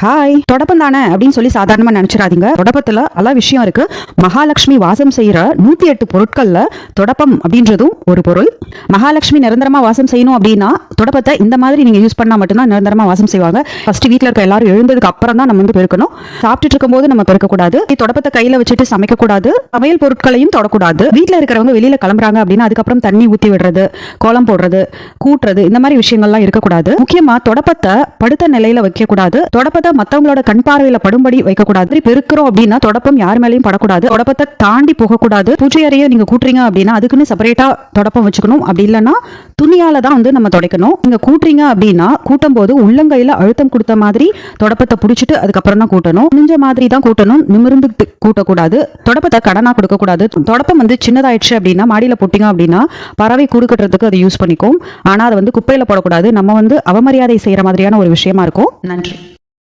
Hi தொடப்பம் தானே? அப்படின்னு சொல்லி சாதாரணமா நினைச்சிடாதீங்க. தொடப்பத்துல பல விஷயம் இருக்கு. மகாலட்சுமி வாசம் செய்யற நூத்தி எட்டு பொருட்கள்ல தொடப்பம் அப்படின்றதும் ஒரு பொருள். மகாலட்சுமி நிரந்தரமா வாசம் செய்யணும் அப்படின்னா தொடப்பத்தை இந்த மாதிரி நீங்க யூஸ் பண்ணா மட்டும்தான் நிரந்தரமா வாசம் செய்வாங்க. ஃபர்ஸ்ட் வீட்டுல இருக்க எல்லாரும் எழுந்ததுக்கு அப்புறம் தான் நம்ம வந்து பெருக்கணும். சாப்பிட்டுட்டு இருக்கும்போது நம்ம பெருக்கக்கூடாது. தொடப்பத்தை கையில வச்சுட்டு சமைக்கக்கூடாது. சமையல் பொருட்களையும் தொடக்கூடாது. வீட்டுல இருக்கிறவங்க வெளியில கிளம்புறாங்க அப்படின்னா அதுக்கப்புறம் தண்ணி ஊத்தி விடுறது கோலம் போடுறது கூட்டுறது இந்த மாதிரி விஷயங்கள்லாம் இருக்கக்கூடாது. முக்கியமா தொடப்பத்தை படுத்த நிலையில வைக்க கூடாது தொடப்பத்தை மத்தவங்களோட கண் பார்வையில படும்படி வைக்கக்கூடாது. பெருக்கிறோம் அப்படின்னா தொடப்பம் யார் மேலையும் படக்கூடாது. தொடப்பத்தை தாண்டி போகக்கூடாது. பூஜை அறையை நீங்க கூட்டுறீங்க அப்படின்னா அதுக்குன்னு செப்பரேட்டா தொடப்பம் வச்சுக்கணும். அப்படி இல்லைன்னா துணியால தான் வந்து நம்ம துடைக்கணும். நீங்க கூட்டுறீங்க அப்படின்னா கூட்டும் போது உள்ளங்கையில அழுத்தம் கொடுத்த மாதிரி தொடப்பத்தை பிடிச்சிட்டு அதுக்கப்புறம் தான் கூட்டணும். நிஞ்ச மாதிரி தான் கூட்டணும். நிமிர்ந்து கூட்டக்கூடாது. தொடப்பத்தை கடனா கொடுக்க கூடாது தொடப்பம் வந்து சின்னதாயிடுச்சு அப்படின்னா மாடியில போட்டீங்க அப்படின்னா பறவை கூடுக்கட்டுறதுக்கு அதை யூஸ் பண்ணிக்கும். ஆனா அதை வந்து குப்பையில போடக்கூடாது. நம்ம வந்து அவமரியாதை செய்யற மாதிரியான ஒரு விஷயமா இருக்கும். நன்றி.